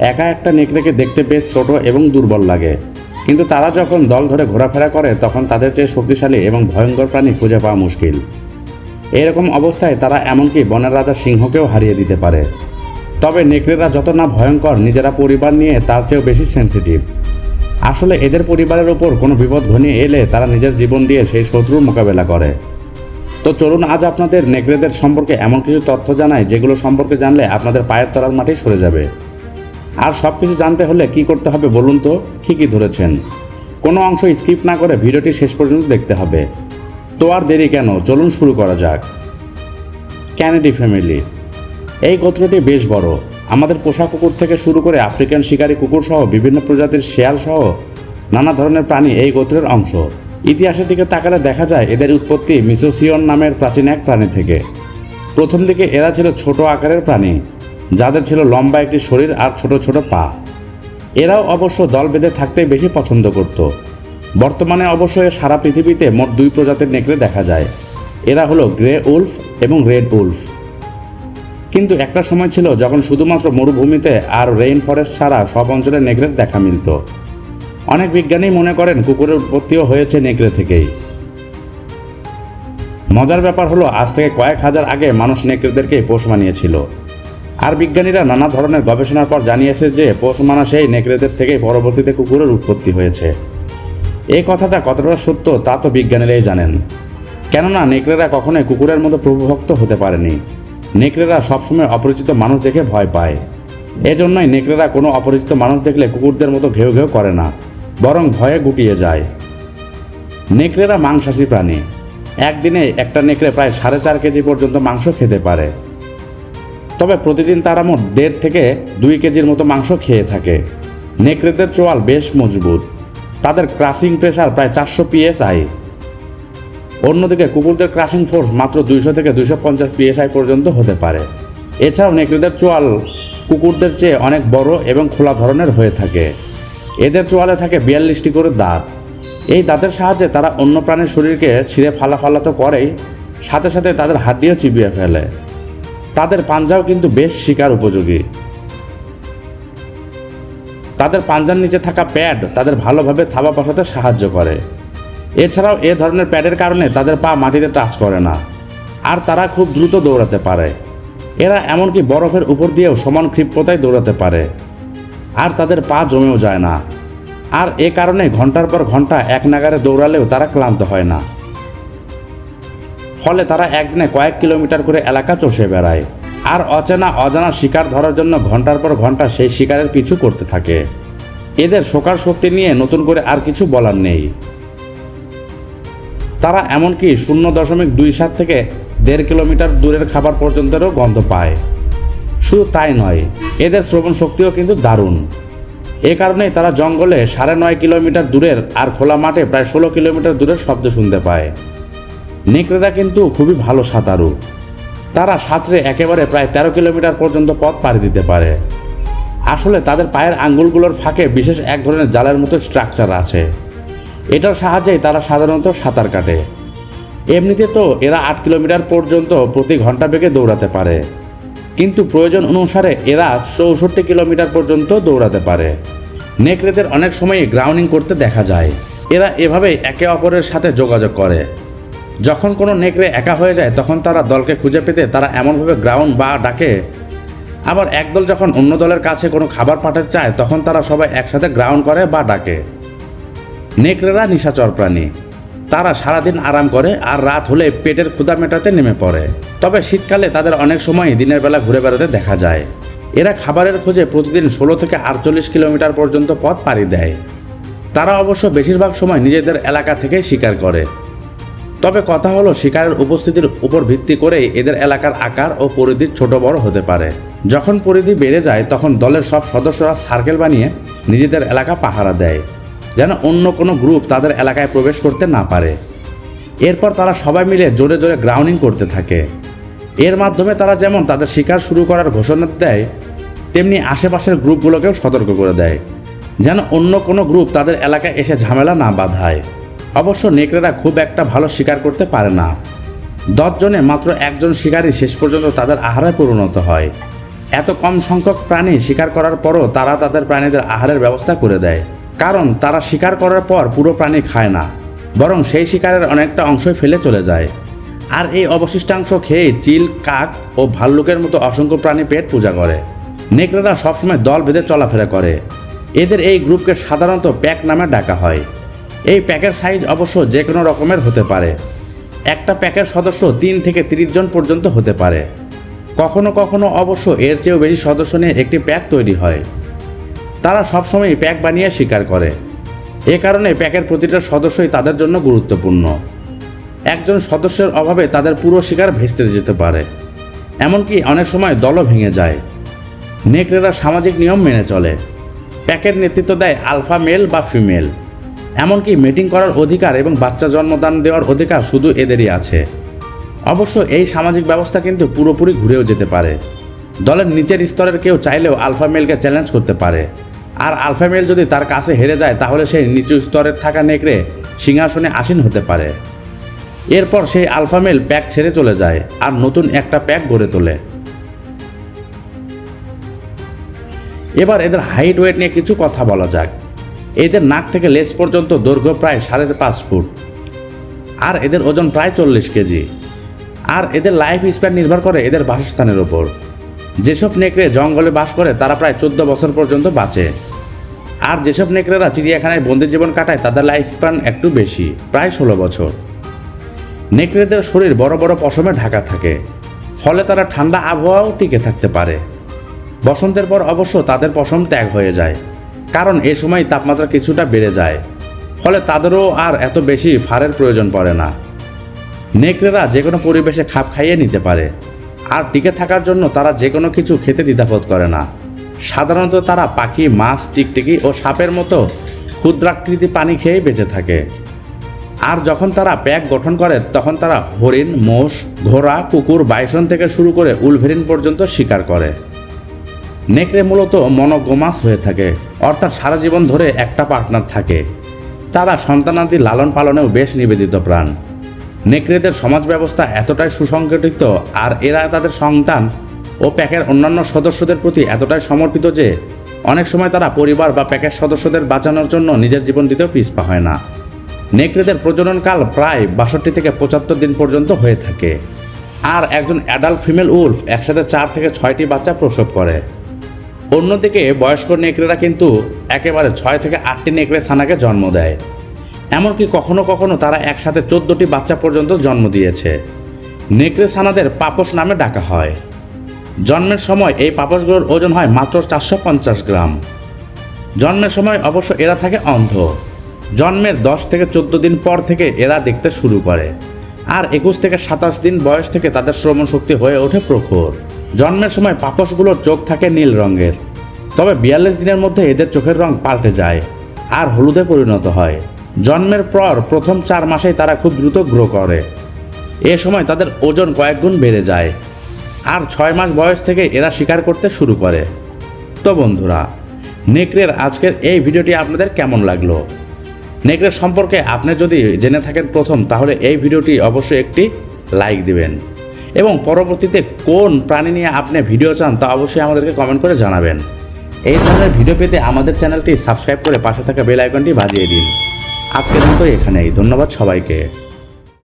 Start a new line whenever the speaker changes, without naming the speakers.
একা একটা নেকড়েকে দেখতে বেশ ছোট এবং দুর্বল লাগে। কিন্তু তারা যখন দল ধরে ঘোরাফেরা করে, তখন তাদের চেয়ে শক্তিশালী এবং ভয়ঙ্কর প্রাণী খুঁজে পাওয়া মুশকিল। এরকম অবস্থায় তারা এমনকি বনের রাজা সিংহকেও হারিয়ে দিতে পারে। তবে নেকড়েরা যত না ভয়ঙ্কর, নিজেরা পরিবার নিয়ে তার চেয়েও বেশি সেন্সিটিভ আসলে এদের পরিবারের ওপর কোনো বিপদ ঘনিয়ে এলে তারা নিজের জীবন দিয়ে সেই শত্রুর মোকাবেলা করে। তো চলুন আজ আপনাদের নেকড়েদের সম্পর্কে এমন কিছু তথ্য জানাই, যেগুলো সম্পর্কে জানলে আপনাদের পায়ের তলার মাটি সরে যাবে। আর সব কিছু জানতে হলে কি করতে হবে বলুন তো? ঠিকই ধরেছেন। কোনো অংশ স্কিপ না করে ভিডিওটি শেষ পর্যন্ত দেখতে হবে। তো আর দেরি কেন? চলুন শুরু করা যাক। ক্যানেডি ফ্যামিলি এই গোত্রটি বেশ বড়। আমাদের পোষা কুকুর থেকে শুরু করে আফ্রিকান শিকারী কুকুর সহ বিভিন্ন প্রজাতির শেয়াল সহ নানা ধরনের প্রাণী এই গোত্রের অংশ। ইতিহাসের দিকে তাকালে দেখা যায় এদের উৎপত্তি মিসোসিয়ন নামের প্রাচীন এক প্রাণী থেকে। প্রথম দিকে এরা ছিল ছোট আকারের প্রাণী। যাদের ছিল লম্বা একটি শরীর আর ছোট ছোট পা। এরাও অবশ্য দল বেঁধে থাকতে বেশি পছন্দ করত। বর্তমানে অবশ্য সারা পৃথিবীতে মোট দুই প্রজাতির নেকড়ে দেখা যায়। এরা হলো গ্রে উলফ এবং রেড উলফ। কিন্তু একটা সময় ছিল যখন শুধুমাত্র মরুভূমিতে আর রেইন ফরেস্ট ছাড়া সব অঞ্চলে নেকড়ের দেখা মিলত। অনেক বিজ্ঞানী মনে করেন কুকুরের উৎপত্তিও হয়েছে নেকড়ে থেকেই। মজার ব্যাপার হলো, আজ থেকে কয়েক হাজার আগে মানুষ নেকড়েদেরকে পোষ মানিয়েছিল। আর বিজ্ঞানীরা নানা ধরনের গবেষণার পর জানিয়েছে যে পোষ মানা সেই নেকড়েদের থেকেই পরবর্তীতে কুকুরের উৎপত্তি হয়েছে। এই কথাটা কতটা সত্য তা তো বিজ্ঞানীরাই জানেন। কেননা নেকড়েরা কখনোই কুকুরের মতো প্রভুভক্ত হতে পারেনি। নেকড়েরা সবসময় অপরিচিত মানুষ দেখে ভয় পায়। এজন্যই নেকড়েরা কোনো অপরিচিত মানুষ দেখলে কুকুরদের মতো ঘেউ ঘেউ করে না, বরং ভয়ে গুটিয়ে যায়। নেকড়েরা মাংসাশী প্রাণী। একদিনে একটা নেকড়ে প্রায় সাড়ে চার কেজি পর্যন্ত মাংস খেতে পারে। তবে প্রতিদিন তারা মোট দেড় থেকে দুই কেজির মতো মাংস খেয়ে থাকে। নেকড়েদের চোয়াল বেশ মজবুত। তাদের ক্রাসিং প্রেশার প্রায় চারশো পিএসআই অন্যদিকে কুকুরদের ক্রাসিং ফোর্স মাত্র দুইশো থেকে দুইশো পঞ্চাশ পিএসআই পর্যন্ত হতে পারে। এছাড়াও নেকড়েদের চোয়াল কুকুরদের চেয়ে অনেক বড় এবং খোলা ধরনের হয়ে থাকে। এদের চোয়ালে থাকে বিয়াল্লিশটি করে দাঁত। এই দাঁতের সাহায্যে তারা অন্য প্রাণীর শরীরকে ছিঁড়ে ফালা ফালা তো করেই, সাথে সাথে তাদের হাড্ডিও চিবিয়ে ফেলে। তাদের পাঞ্জাও কিন্তু বেশ শিকার উপযোগী। তাদের পাঞ্জার নিচে থাকা প্যাড তাদের ভালোভাবে থাবা বসাতে সাহায্য করে। এছাড়াও এ ধরনের প্যাডের কারণে তাদের পা মাটিতে টাচ করে না, আর তারা খুব দ্রুত দৌড়াতে পারে। এরা এমনকি বরফের উপর দিয়েও সমান ক্ষিপ্রতায় দৌড়াতে পারে, আর তাদের পা জমেও যায় না। আর এ কারণে ঘণ্টার পর ঘণ্টা এক নাগারে দৌড়ালেও তারা ক্লান্ত হয় না। ফলে তারা একদিনে কয়েক কিলোমিটার করে এলাকা চষে বেড়ায়। আর অচেনা অজানা শিকার ধরার জন্য ঘণ্টার পর ঘণ্টা সেই শিকারের পিছু করতে থাকে। এদের শোকার শক্তি নিয়ে নতুন করে আর কিছু বলার নেই। তারা এমনকি শূন্য দশমিক দুই সাত থেকে দেড় কিলোমিটার দূরের খাবার পর্যন্তেরও গন্ধ পায়। শুধু তাই নয়, এদের শ্রবণ শক্তিও কিন্তু দারুণ। এ কারণেই তারা জঙ্গলে সাড়ে নয় কিলোমিটার দূরের আর খোলা মাঠে প্রায় ষোলো কিলোমিটার দূরের শব্দ শুনতে পায়। নেকড়েরা কিন্তু খুবই ভালো সাঁতারু। তারা সাঁতরে একেবারে প্রায় তেরো কিলোমিটার পর্যন্ত পথ পাড়ি দিতে পারে। আসলে তাদের পায়ের আঙ্গুলগুলোর ফাঁকে বিশেষ এক ধরনের জালের মতো স্ট্রাকচার আছে। এটার সাহায্যেই তারা সাধারণত সাঁতার কাটে। এমনিতে তো এরা আট কিলোমিটার পর্যন্ত প্রতি ঘণ্টা বেগে দৌড়াতে পারে। কিন্তু প্রয়োজন অনুসারে এরা চৌষট্টি কিলোমিটার পর্যন্ত দৌড়াতে পারে। নেকড়েদের অনেক সময়ই গ্রাউন্ডিং করতে দেখা যায়। এরা এভাবেই একে অপরের সাথে যোগাযোগ করে। যখন কোনো নেকড়ে একা হয়ে যায়, তখন তারা দলকে খুঁজে পেতে তারা এমনভাবে গ্রাউন্ড বা ডাকে। আবার একদল যখন অন্য দলের কাছে কোনো খাবার পাঠাতে চায়, তখন তারা সবাই একসাথে গ্রাউন্ড করে বা ডাকে। নেকড়েরা নিশাচর প্রাণী। তারা সারাদিন আরাম করে আর রাত হলে পেটের ক্ষুদা মেটাতে নেমে পড়ে। তবে শীতকালে তাদের অনেক সময় দিনের বেলা ঘুরে বেড়াতে দেখা যায়। এরা খাবারের খোঁজে প্রতিদিন ষোলো থেকে আটচল্লিশ কিলোমিটার পর্যন্ত পথ পাড়ি দেয়। তারা অবশ্য বেশিরভাগ সময় নিজেদের এলাকা থেকেই শিকার করে। তবে কথা হলো, শিকারের উপস্থিতির উপর ভিত্তি করেই এদের এলাকার আকার ও পরিধি ছোট বড় হতে পারে। যখন পরিধি বেড়ে যায়, তখন দলের সব সদস্যরা সার্কেল বানিয়ে নিজেদের এলাকা পাহারা দেয়, যেন অন্য কোনো গ্রুপ তাদের এলাকায় প্রবেশ করতে না পারে। এরপর তারা সবাই মিলে জোরে জোরে গ্রাউন্ডিং করতে থাকে। এর মাধ্যমে তারা যেমন তাদের শিকার শুরু করার ঘোষণা দেয়, তেমনি আশেপাশের গ্রুপগুলোকেও সতর্ক করে দেয়, যেন অন্য কোনো গ্রুপ তাদের এলাকায় এসে ঝামেলা না বাঁধায়। অবশ্য নেকড়েরা খুব একটা ভালো শিকার করতে পারে না। দশজনে মাত্র একজন শিকারই শেষ পর্যন্ত তাদের আহারে পরিণত হয়। এত কম সংখ্যক প্রাণী শিকার করার পরও তারা তাদের প্রাণীদের আহারের ব্যবস্থা করে দেয়। কারণ তারা শিকার করার পর পুরো প্রাণী খায় না, বরং সেই শিকারের অনেকটা অংশই ফেলে চলে যায়। আর এই অবশিষ্টাংশ খেয়ে চিল, কাক ও ভাল্লুকের মতো অসংখ্য প্রাণী পেট পূজা করে। নেকড়েরা সবসময় দল বেঁধে চলাফেরা করে। এদের এই গ্রুপকে সাধারণত প্যাক নামে ডাকা হয়। এই প্যাকের সাইজ অবশ্য যে কোনো রকমের হতে পারে। একটা প্যাকের সদস্য তিন থেকে তিরিশ জন পর্যন্ত হতে পারে। কখনো কখনো অবশ্য এর চেয়েও বেশি সদস্য নিয়ে একটি প্যাক তৈরি হয়। তারা সবসময় প্যাক বানিয়ে শিকার করে। এ কারণে প্যাকের প্রতিটা সদস্যই তাদের জন্য গুরুত্বপূর্ণ। একজন সদস্যের অভাবে তাদের পুরো শিকার ভেস্তে যেতে পারে। এমনকি অনেক সময় দলও ভেঙে যায়। নেকড়েরা সামাজিক নিয়ম মেনে চলে। প্যাকের নেতৃত্ব দেয় আলফা মেল বা ফিমেল। এমনকি মিটিং করার অধিকার এবং বাচ্চা জন্মদান দেওয়ার অধিকার শুধু এদেরই আছে। অবশ্য এই সামাজিক ব্যবস্থা কিন্তু পুরোপুরি ঘুরেও যেতে পারে। দলের নিচের স্তরের কেউ চাইলেও আলফা মেলকে চ্যালেঞ্জ করতে পারে। আর আলফা মেল যদি তার কাছে হেরে যায়, তাহলে সেই নিচু স্তরের থাকা নেকড়ে সিংহাসনে আসীন হতে পারে। এরপর সেই আলফা মেল প্যাক ছেড়ে চলে যায় আর নতুন একটা প্যাক গড়ে তোলে। এবার এদের হাইট ওয়েট নিয়ে কিছু কথা বলা যাক। এদের নাক থেকে লেজ পর্যন্ত দৈর্ঘ্য প্রায় সাড়ে পাঁচ ফুট। আর এদের ওজন প্রায় চল্লিশ কেজি। আর এদের লাইফ স্প্যান নির্ভর করে এদের বাসস্থানের ওপর। যেসব নেকড়ে জঙ্গলে বাস করে, তারা প্রায় চোদ্দ বছর পর্যন্ত বাঁচে। আর যেসব নেকড়েরা চিড়িয়াখানায় বন্দি জীবন কাটায়, তাদের লাইফ স্প্যান একটু বেশি, প্রায় ষোলো বছর। নেকড়েদের শরীর বড় বড় পশমে ঢাকা থাকে। ফলে তারা ঠান্ডা আবহাওয়াও টিকে থাকতে পারে। বসন্তের পর অবশ্য তাদের পশম ত্যাগ হয়ে যায়। কারণ এ সময় তাপমাত্রা কিছুটা বেড়ে যায়। ফলে তাদেরও আর এত বেশি ফারের প্রয়োজন পড়ে না। নেকড়েরা যে কোনো পরিবেশে খাপ খাইয়ে নিতে পারে। আর টিকে থাকার জন্য তারা যে কোনো কিছু খেতে দ্বিধাবোধ করে না। সাধারণত তারা পাখি, মাছ, টিকটিকি ও সাপের মতো ক্ষুদ্রাকৃতি পানি খেয়েই বেঁচে থাকে। আর যখন তারা প্যাক গঠন করে, তখন তারা হরিণ, মোষ, ঘোড়া, কুকুর, বাইসন থেকে শুরু করে উলভেরিন পর্যন্ত শিকার করে। নেকড়ে মূলত মনোগোমাস হয়ে থাকে। অর্থাৎ সারা জীবন ধরে একটা পার্টনার থাকে। তারা সন্তানাদি লালন পালনেও বেশ নিবেদিত প্রাণ। নেকড়েদের সমাজ ব্যবস্থা এতটাই সুসংগঠিত আর এরা তাদের সন্তান ও প্যাকের অন্যান্য সদস্যদের প্রতি এতটাই সমর্পিত যে অনেক সময় তারা পরিবার বা প্যাকের সদস্যদের বাঁচানোর জন্য নিজের জীবন দিতেও পিছপা হয় না। নেকড়েদের প্রজননকাল প্রায় বাষট্টি থেকে পঁচাত্তর দিন পর্যন্ত হয়ে থাকে। আর একজন অ্যাডাল্ট ফিমেল উল্ফ একসাথে চার থেকে ছয়টি বাচ্চা প্রসব করে। অন্যদিকে বয়স্ক নেকড়েরা কিন্তু একেবারে ছয় থেকে আটটি নেকড়ে ছানাকে জন্ম দেয়। এমনকি কখনো কখনো তারা একসাথে চোদ্দটি বাচ্চা পর্যন্ত জন্ম দিয়েছে। নেকড়ে ছানাদের পাপস নামে ডাকা হয়। জন্মের সময় এই পাপসগুলোর ওজন হয় মাত্র চারশো পঞ্চাশ গ্রাম। জন্মের সময় অবশ্য এরা থাকে অন্ধ। জন্মের দশ থেকে চোদ্দ দিন পর থেকে এরা দেখতে শুরু করে। আর একুশ থেকে সাতাশ দিন বয়স থেকে তাদের শ্রবণ শক্তি হয়ে ওঠে প্রখর। জন্মের সময় পাপসগুলোর চোখ থাকে নীল রঙের। তবে বিয়াল্লিশ দিনের মধ্যে এদের চোখের রং পাল্টে যায় আর হলুদে পরিণত হয়। জন্মের পর প্রথম চার মাসেই তারা খুব দ্রুত গ্রো করে। এ সময় তাদের ওজন কয়েক গুণ বেড়ে যায় আর ছয় মাস বয়স থেকে এরা শিকার করতে শুরু করে। তো বন্ধুরা, নেকড়ের আজকের এই ভিডিওটি আপনাদের কেমন লাগল? নেকড়ের সম্পর্কে আপনি যদি জেনে থাকেন প্রথম, তাহলে এই ভিডিওটি অবশ্যই একটি লাইক দিবেন। এবং পরবর্তীতে কোন প্রাণী নিয়ে আপনি ভিডিও চান তা অবশ্যই আমাদেরকে কমেন্ট করে জানাবেন। এই ধরনের ভিডিও পেতে আমাদের চ্যানেলটি সাবস্ক্রাইব করে পাশে থাকা বেল আইকনটি বাজিয়ে দিন। আজকের মতো এখানেই, ধন্যবাদ সবাইকে।